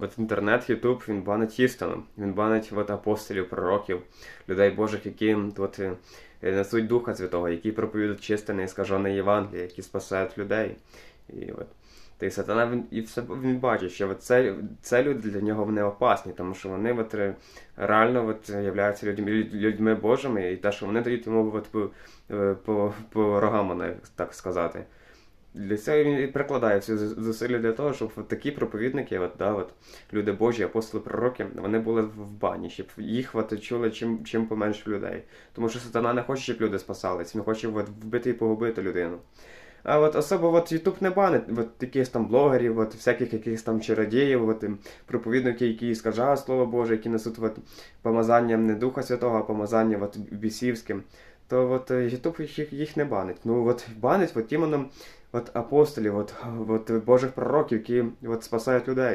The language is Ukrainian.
От інтернет, Ютуб, він банить істину. Він банить от, апостолів, пророків, людей Божих, які от, е, несуть Духа Святого, які проповідують чисте, неіскажене Євангеліє, які спасають людей. І от. Та й сатана він і все він бачить, що от це, це люди для нього вони опасні, тому що вони от, е, реально от, являються людьми, людьми Божими, і те, що вони дають йому от, по, е, по, по рогам, так сказати. Для цього він і прикладає всі зусилля для того, щоб такі проповідники, от, да, от, люди Божі, апостоли, пророки, вони були в бані, щоб їх чули чим, чим поменше людей. Тому що сатана не хоче, щоб люди спасались, він хоче от, вбити і погубити людину. А от особо от Ютуб не банить, от якихось там блогерів, от всяких якихось там чародіїв, от ем, проповідників, які скажають Слово Боже, які несуть от, помазання не Духа Святого, а помазання от, бісівським. То от YouTube їх, їх не банить. Ну от банить от іменно от апостолів, от, от Божих пророків, які от спасають людей.